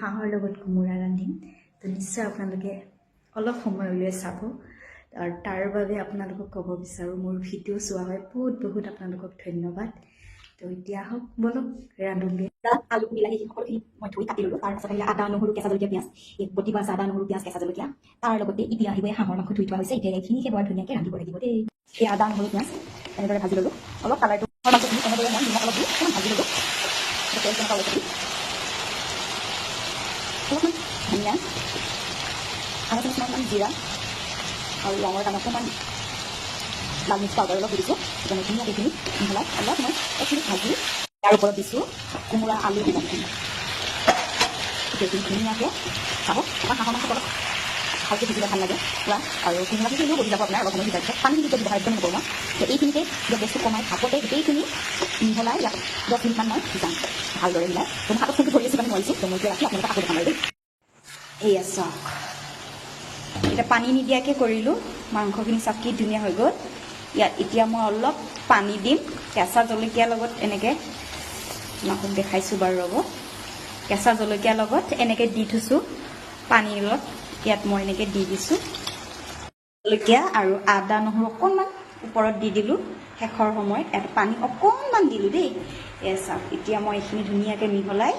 হাঁহৰ লগত কোমোৰা ৰান্ধিম। তো নিশ্চয় আপোনালোকে অলপ সময় উলিয়াই চাব। আৰু তাৰ বাবে আপোনালোকক ক'ব বিচাৰোঁ মোৰ ভিডিঅ' চোৱা হয়। বহুত বহুত আপোনালোকক ধন্যবাদ। তো এতিয়া আহক ব'লক ৰান্ধোগৈ। আলু বিলাহী সকলোখিনি মই ধুই কাটি ল'লোঁ। তাৰপাছত আহিলে আদা নহৰু কেঁচা জলকীয়া পিঁয়াজ। এই বটিবা আছে আদা নহৰু পিঁয়াজ কেঁচা জলকীয়া তাৰ লগতে এতিয়া আহিব এই হাঁহৰ মাংস ধুই থোৱা হৈছে। এতিয়া এইখিনিকে বৰ ধুনীয়াকৈ ৰান্ধিব লাগিব দেই। এই আদা নহৰু পিঁয়াজ এনেদৰে ভাজি ল'লোঁ। অলপ কালাৰটো মাংসখিনি মই নিমখ অলপ দি ভাজি ল'লোঁ। ওলাইছে ধনিয়া অলপমান ধনিয়া অকণমান জিৰা আৰু ৰঙৰ কাৰণে অকণমান লাল মিৰ্চ পাউডাৰ অলপ দিছোঁ সেইকাৰণে ধুনীয়াকৈ এইখিনি মিহলাই অলপ মই এইখিনি ভাজি ইয়াৰ ওপৰত দিছোঁ কোমোৰা আলু গোটেইখিনি ধুনীয়াকৈ চাব আমাৰ হাঁহৰ মাংস অলপ ভালকৈ ভিজিলে ভালো লাগে। পূৰা আৰু কোমোৰাখিনি এনেও বহি যাব আপোনাৰ অলপ সময় পিছত পানী কিন্তু ব্যৱহাৰ একদম নকৰোঁ মই। এইখিনিতে গেছটো কমাই ভাপতে গোটেইখিনি মিহলাই ইয়াত দহ মিনিটমান মই ভিজাম ভালদৰে মিলাই। তো মই হাতত ফোনটো ধৰি আছোঁ কাৰণে নোৱাৰিছোঁ তো মই এতিয়া ৰাখি আপোনালোকক আকৌ দেখাম আৰু দেই। এয়া চাওক। এতিয়া পানী নিদিয়াকৈ কৰিলোঁ। মাংসখিনি চাওক কি ধুনীয়া হৈ গ'ল। ইয়াত এতিয়া মই অলপ পানী দিম। কেঁচা জলকীয়াৰ লগত এনেকৈ, আপোনালোকক দেখাইছোঁ বাৰু ৰ'ব। কেঁচা জলকীয়াৰ লগত এনেকৈ দি থৈছোঁ। পানীৰ লগত। ইয়াত মই এনেকৈ দি দিছোঁ। জলকীয়া আৰু আদা নহৰু অকণমান ওপৰত দি দিলোঁ। শেষৰ সময়ত ইয়াত পানী অকণমান দিলোঁ দেই। এয়া চাওক এতিয়া মই এইখিনি ধুনীয়াকৈ মিহলাই